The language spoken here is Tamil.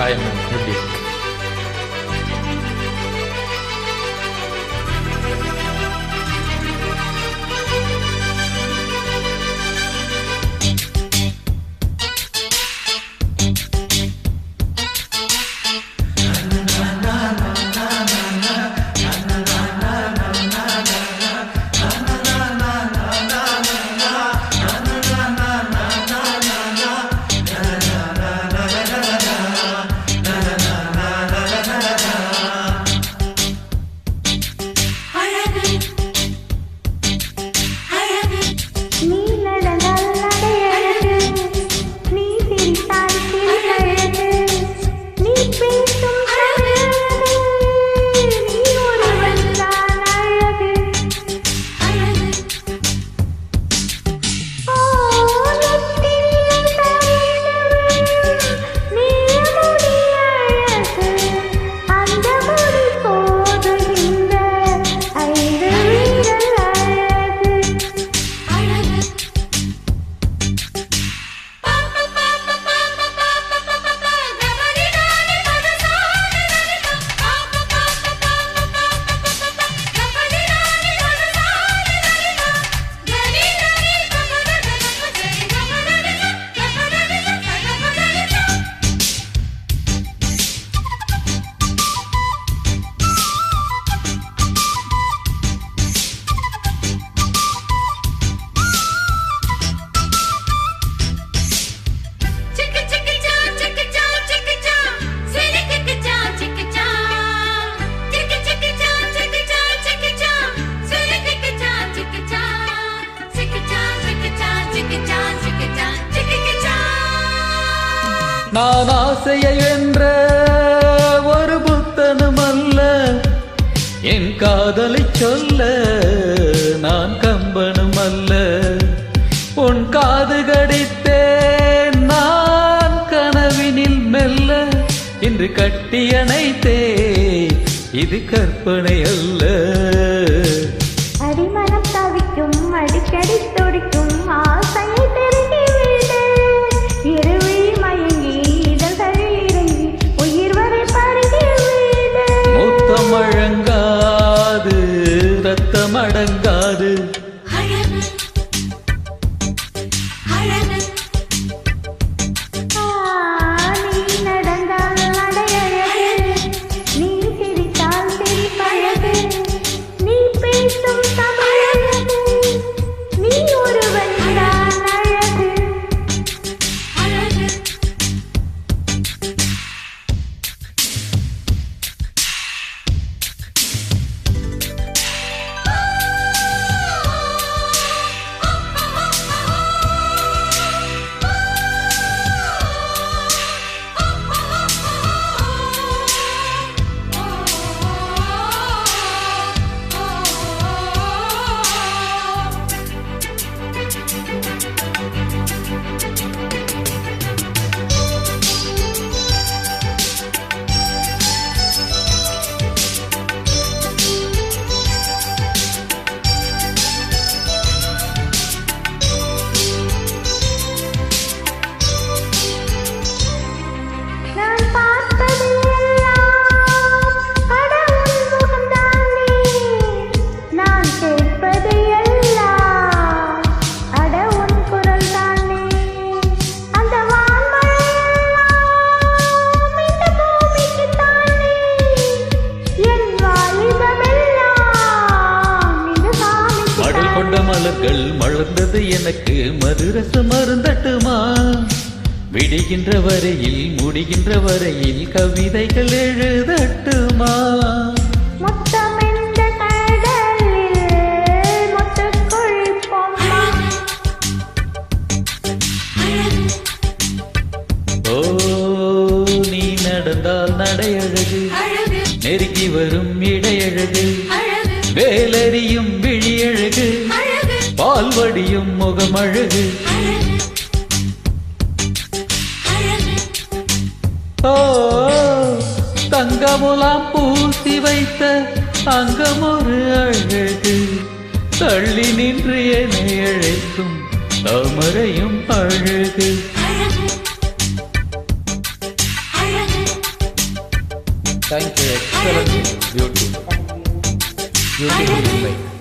retirement நான் ஆசையை வென்ற ஒரு புத்தனும் அல்ல. என் காதலை சொல்ல நான் கம்பனும் அல்ல. உன் காது கடித்தேன் நான் கனவினில் மெல்ல. இன்று கட்டியணைத்தே இது கற்பனை அல்ல. அடிமனம் தவிக்கும் அடிக்கடி துடிக்கும். மலர்கள் மலர்ந்தது எனக்கு மதுரசம் மருந்தட்டுமா? விடுகின்ற வரையில் முடிகின்ற வரையில் கவிதைகள் எழுதட்டுமா? நடந்தால் நடையழகு. நெருங்கி வரும் இடையழகு. வேலறியும் விழியழகு. பால்வடியும் முகமழகு. ஓ தங்கமுலாம் பூசி வைத்த அங்கமொரு அழகு. தள்ளி நின்று என்னை அழைக்கும் தாமரையும் அழகு. Thank you. Beautiful. Beautiful. Beautiful.